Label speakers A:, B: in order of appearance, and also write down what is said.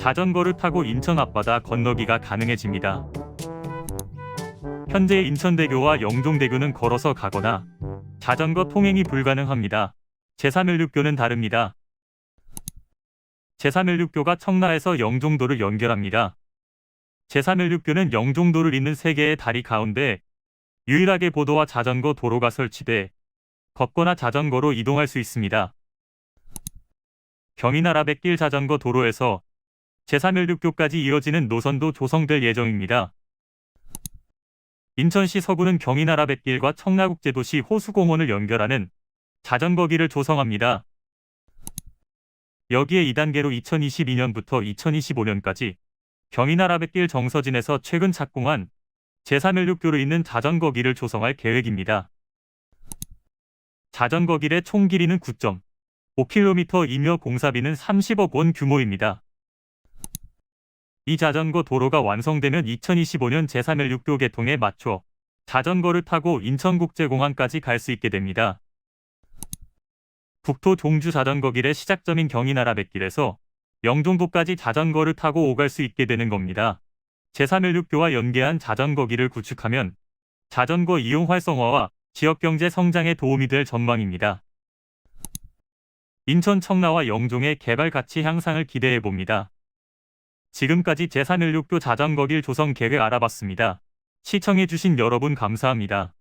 A: 자전거를 타고 인천 앞바다 건너기가 가능해집니다. 현재 인천대교와 영종대교는 걸어서 가거나 자전거 통행이 불가능합니다. 제316교는 다릅니다. 제316교가 청라에서 영종도를 연결합니다. 제316교는 영종도를 잇는 세 개의 다리 가운데 유일하게 보도와 자전거 도로가 설치돼 걷거나 자전거로 이동할 수 있습니다. 경인아라뱃길 자전거 도로에서 제316교까지 이어지는 노선도 조성될 예정입니다. 인천시 서구는 경인아라뱃길과 청라국제도시 호수공원을 연결하는 자전거길을 조성합니다. 여기에 2단계로 2022년부터 2025년까지 경인아라뱃길 정서진에서 최근 착공한 제316교로 있는 자전거길을 조성할 계획입니다. 자전거길의 총 길이는 9.5km이며 공사비는 30억 원 규모입니다. 이 자전거 도로가 완성되면 2025년 제316교 개통에 맞춰 자전거를 타고 인천국제공항까지 갈 수 있게 됩니다. 북토 종주 자전거길의 시작점인 경인아라뱃길에서 영종도까지 자전거를 타고 오갈 수 있게 되는 겁니다. 제316교와 연계한 자전거길을 구축하면 자전거 이용 활성화와 지역경제 성장에 도움이 될 전망입니다. 인천 청라와 영종의 개발 가치 향상을 기대해 봅니다. 지금까지 제316교 자전거길 조성 계획 알아봤습니다. 시청해주신 여러분 감사합니다.